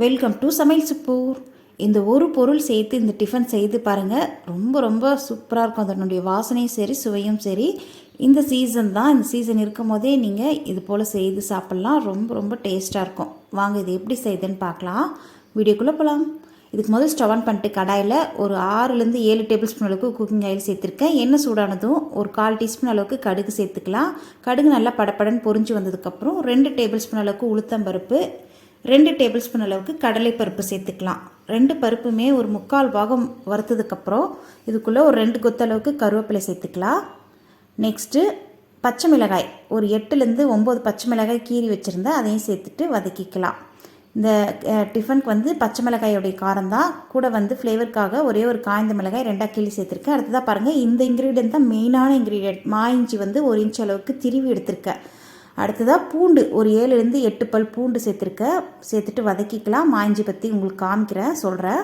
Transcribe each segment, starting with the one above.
Welcome to சமையல் சுப்பூர் இந்த ஒரு பொருள் சேர்த்து இந்த டிஃபன் செய்து பாருங்கள் ரொம்ப ரொம்ப சூப்பராக இருக்கும். அதனுடைய வாசனையும் சரி சுவையும் சரி. இந்த சீசன் தான். இந்த சீசன் இருக்கும் போதே நீங்கள் இது போல் செய்து சாப்பிட்லாம். ரொம்ப ரொம்ப டேஸ்ட்டாக இருக்கும். வாங்க இது எப்படி செய்யுதுன்னு பார்க்கலாம். வீடியோக்குள்ளே போகலாம் இதுக்கு முதல் ஸ்டவ் ஆன் பண்ணிட்டு கடாயில் ஒரு ஆறுலேருந்து ஏழு டேபிள் ஸ்பூன் அளவுக்கு குக்கிங் ஆயில் சேர்த்துருக்கேன். எண்ணெய் சூடானதும் ஒரு கால் டீஸ்பூன் அளவுக்கு கடுகு சேர்த்துக்கலாம். கடுகு நல்லா படப்படன்னு பொரிஞ்சு வந்ததுக்கப்புறம் ரெண்டு டேபிள் ஸ்பூன் அளவுக்கு உளுத்தம்பருப்பு ரெண்டு டேபிள் ஸ்பூன் அளவுக்கு கடலைப்பருப்பு சேர்த்துக்கலாம். ரெண்டு பருப்புமே ஒரு முக்கால் பாகம் வறுத்ததுக்கப்புறம் இதுக்குள்ளே ஒரு ரெண்டு கொத்தளவுக்கு கருவேப்பிலை சேர்த்துக்கலாம். நெக்ஸ்ட்டு பச்சை மிளகாய். ஒரு எட்டுலேருந்து ஒம்பது பச்சை மிளகாய் கீறி வச்சுருந்தேன் அதையும் சேர்த்துட்டு வதக்கிக்கலாம். இந்த டிஃபனுக்கு வந்து பச்சை மிளகாயோடைய காரம் தான். கூட வந்து ஃப்ளேவருக்காக ஒரே ஒரு காய்ந்த மிளகாய் ரெண்டாக கிளி சேர்த்துருக்கேன். அடுத்ததாக பாருங்கள் இந்த இன்க்ரீடியன்ட் தான் மெயினான இன்க்ரீடியன்ட் மா இஞ்சி வந்து ஒரு இன்ச் அளவுக்கு திருவி எடுத்திருக்கேன். அடுத்ததாக பூண்டு. ஒரு ஏழுலேருந்து எட்டு பல் பூண்டு சேர்த்துருக்க சேர்த்துட்டு வதக்கிக்கலாம். மாஞ்சி பற்றி உங்களுக்கு காமிக்கிறேன் சொல்கிறேன்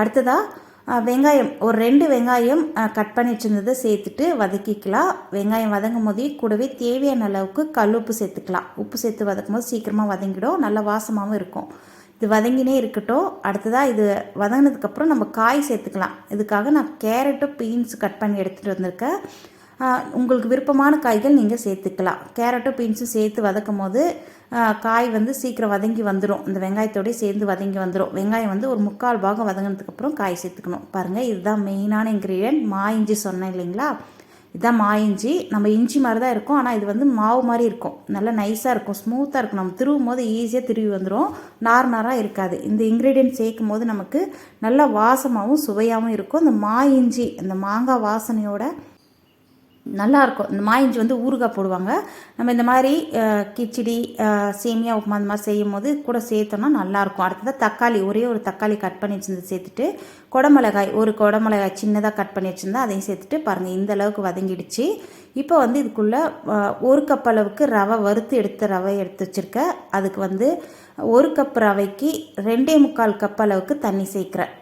அடுத்ததாக வெங்காயம். ஒரு ரெண்டு வெங்காயம் கட் பண்ணி வச்சுருந்ததை சேர்த்துட்டு வதக்கிக்கலாம். வெங்காயம் வதங்கும் போதே கூடவே தேவையான அளவுக்கு கல் உப்பு சேர்த்துக்கலாம். உப்பு சேர்த்து வதக்கும் போது சீக்கிரமாக வதங்கிடும். நல்ல வாசமாகவும் இருக்கும். இது வதங்கினே இருக்கட்டும். அடுத்ததாக இது வதங்கினதுக்கப்புறம் நம்ம காய் சேர்த்துக்கலாம். இதுக்காக நான் கேரட்டும் பீன்ஸ் கட் பண்ணி எடுத்துகிட்டு வந்திருக்கேன். உங்களுக்கு விருப்பமான காய்கள் நீங்கள் சேர்த்துக்கலாம். கேரட்டும் பீன்ஸும் சேர்த்து வதக்கும் போது காய் வந்து சீக்கிரம் வதங்கி வந்துடும் இந்த வெங்காயத்தோடய சேர்ந்து வதங்கி வந்துடும் வெங்காயம் வந்து ஒரு முக்கால் பாகம் வதங்கினதுக்கப்புறம் காய் சேர்த்துக்கணும். பாருங்கள் இதுதான் மெயினான இன்க்ரீடியன்ட் மா இஞ்சி சொன்னேன் இல்லைங்களா? இதுதான் மா இஞ்சி. நம்ம இஞ்சி மாதிரி தான் இருக்கும். ஆனால் இது வந்து மாவு மாதிரி இருக்கும். நல்லா நைஸாக இருக்கும். ஸ்மூத்தாக இருக்கும். நம்ம திருவும் போது ஈஸியாக திருவி வந்துடும் நார் நாராக இருக்காது. இந்த இன்க்ரீடியன்ட் சேர்க்கும் போது நமக்கு நல்லா வாசமாகவும் சுவையாகவும் இருக்கும். இந்த மா இஞ்சி அந்த மாங்காய் வாசனையோட நல்லாயிருக்கும் இந்த மாயிஞ்சி வந்து ஊறுகாய் போடுவாங்க. நம்ம இந்த மாதிரி கிச்சடி சேமியா உப்புமா அந்த மாதிரி செய்யும் போது கூட சேர்த்தோம்னா நல்லாயிருக்கும் அடுத்ததாக தக்காளி ஒரே ஒரு தக்காளி கட் பண்ணி வச்சுருந்து சேர்த்துட்டு குடமிளகாய் ஒரு குடமிளகாய் சின்னதாக கட் பண்ணி வச்சுருந்தா அதையும் சேர்த்துட்டு பாருங்கள் இந்த அளவுக்கு வதங்கிடுச்சு. இப்போ வந்து இதுக்குள்ளே ஒரு கப் அளவுக்கு ரவை வறுத்து எடுத்த ரவை எடுத்து வச்சுருக்கேன் அதுக்கு வந்து ஒரு கப் ரவைக்கு ரெண்டே முக்கால் கப் அளவுக்கு தண்ணி சேர்க்குறேன்.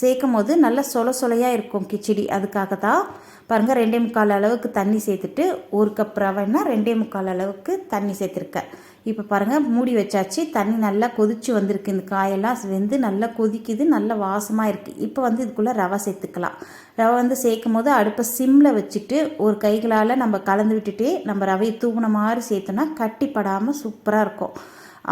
சேர்க்கும் போது நல்லா சொல சொலையாக இருக்கும் கிச்சடி. அதுக்காக தான் பாருங்கள் ரெண்டே முக்கால் அளவுக்கு தண்ணி சேர்த்துட்டு ஒரு கப் ரவைன்னா ரெண்டே முக்கால் அளவுக்கு தண்ணி சேர்த்துருக்கேன் இப்போ பாருங்கள் மூடி வச்சாச்சு. தண்ணி நல்லா கொதிச்சு வந்திருக்கு. இந்த காயெல்லாம் வெந்து நல்லா கொதிக்குது நல்லா வாசமாக இருக்குது இப்போ வந்து இதுக்குள்ளே ரவை சேர்த்துக்கலாம். ரவை வந்து சேர்க்கும் போது அடுப்பை சிம்மில் வச்சுட்டு ஒரு கைகளால் நம்ம கலந்து விட்டுட்டு நம்ம ரவையை தூங்கின மாதிரி சேர்த்தோன்னா கட்டிப்படாமல் சூப்பராக இருக்கும்.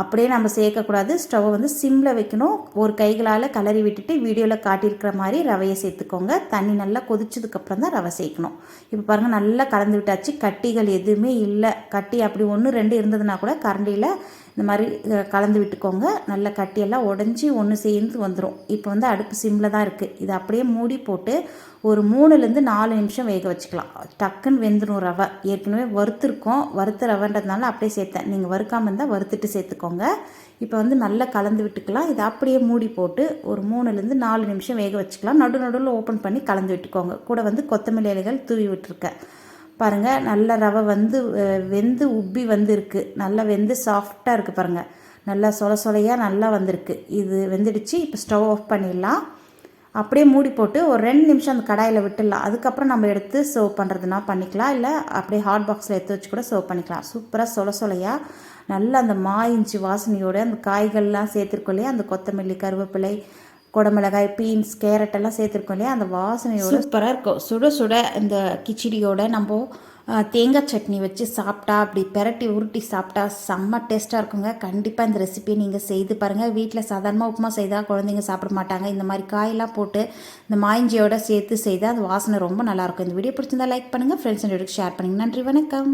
அப்படியே நம்ம சேர்க்கக்கூடாது. ஸ்டவ்வை வந்து சிம்மில் வைக்கணும். ஒரு கைகளால் கலரி விட்டுட்டு வீடியோவில் காட்டியிருக்கிற மாதிரி ரவையை சேர்த்துக்கோங்க. தண்ணி நல்லா கொதிச்சதுக்கப்புறம் தான் ரவை சேர்க்கணும். இப்போ பாருங்கள் நல்லா கலந்து விட்டாச்சு. கட்டிகள் எதுவுமே இல்லை. கட்டி அப்படி ஒன்று ரெண்டு இருந்ததுன்னா கூட கரண்டியில் இந்த மாதிரி கலந்து விட்டுக்கோங்க. நல்லா கட்டியெல்லாம் உடஞ்சி ஒன்று சேர்ந்து வந்துடும் இப்போ வந்து அடுப்பு சிம்மில் தான் இருக்குது இதை அப்படியே மூடி போட்டு ஒரு மூணுலேருந்து நாலு நிமிஷம் வேக வச்சுக்கலாம். டக்குன்னு வெந்துடும் ரவை. ஏற்கனவே வறுத்துருக்கோம். வறுத்த ரவைன்றதுனால அப்படியே சேர்த்தேன். நீங்கள் வறுக்காமல் இருந்தால் வறுத்துட்டு சேர்த்துக்கோங்க. இப்போ வந்து நல்லா கலந்து விட்டுக்கலாம். இதை அப்படியே மூடி போட்டு ஒரு மூணுலேருந்து நாலு நிமிஷம் வேக வச்சுக்கலாம். நடு நடுவில் ஓப்பன் பண்ணி கலந்து விட்டுக்கோங்க. கூட வந்து கொத்தமல்லி இலைகள் தூவி விட்டுருக்கேன். பாருங்கள் நல்ல ரவை வந்து வெந்து உப்பி வந்திருக்கு. நல்லா வெந்து சாஃப்டாக இருக்குது பாருங்கள் நல்லா சொல சொலையாக நல்லா வந்திருக்கு. இது வெந்துடுச்சு இப்போ ஸ்டவ் ஆஃப் பண்ணிடலாம். அப்படியே மூடி போட்டு ஒரு ரெண்டு நிமிஷம் அந்த கடாயில் விட்டுடலாம். அதுக்கப்புறம் நம்ம எடுத்து சர்வ் பண்ணுறதுனா பண்ணிக்கலாம். இல்லை அப்படியே ஹாட் பாக்ஸில் எடுத்து வச்சு கூட சர்வ் பண்ணிக்கலாம். சூப்பராக சொல சொலையாக நல்லா அந்த மா இஞ்சி வாசனையோடு அந்த காய்கள்லாம் சேர்த்துருக்கோம் இல்லையா? அந்த கொத்தமல்லி கருவேப்பிலை குடமிளகாய் பீன்ஸ் கேரட் எல்லாம் சேர்த்துருக்கோம் இல்லையா? அந்த வாசனையோட சூப்பராக இருக்கும். சுட சுட இந்த கிச்சடியோட நம்ம தேங்காய் சட்னி வச்சு சாப்பிட்டா அப்படி பெரட்டி உருட்டி சாப்பிட்டா செம்ம டேஸ்ட்டாக இருக்குங்க. கண்டிப்பாக இந்த ரெசிபியை நீங்கள் செய்து பாருங்கள் வீட்டில் சாதாரணமாக உப்புமா செய்தால் குழந்தைங்க சாப்பிட மாட்டாங்க. இந்த மாதிரி காயெல்லாம் போட்டு இந்த மாயஞ்சியோட சேர்த்து செய்தால் அந்த வாசனை ரொம்ப நல்லாயிருக்கும் இந்த வீடியோ பிடிச்சிருந்தா லைக் பண்ணுங்கள் ஃப்ரெண்ட்ஸ் அண்ட் ஷேர் பண்ணுங்கள் நன்றி வணக்கம்.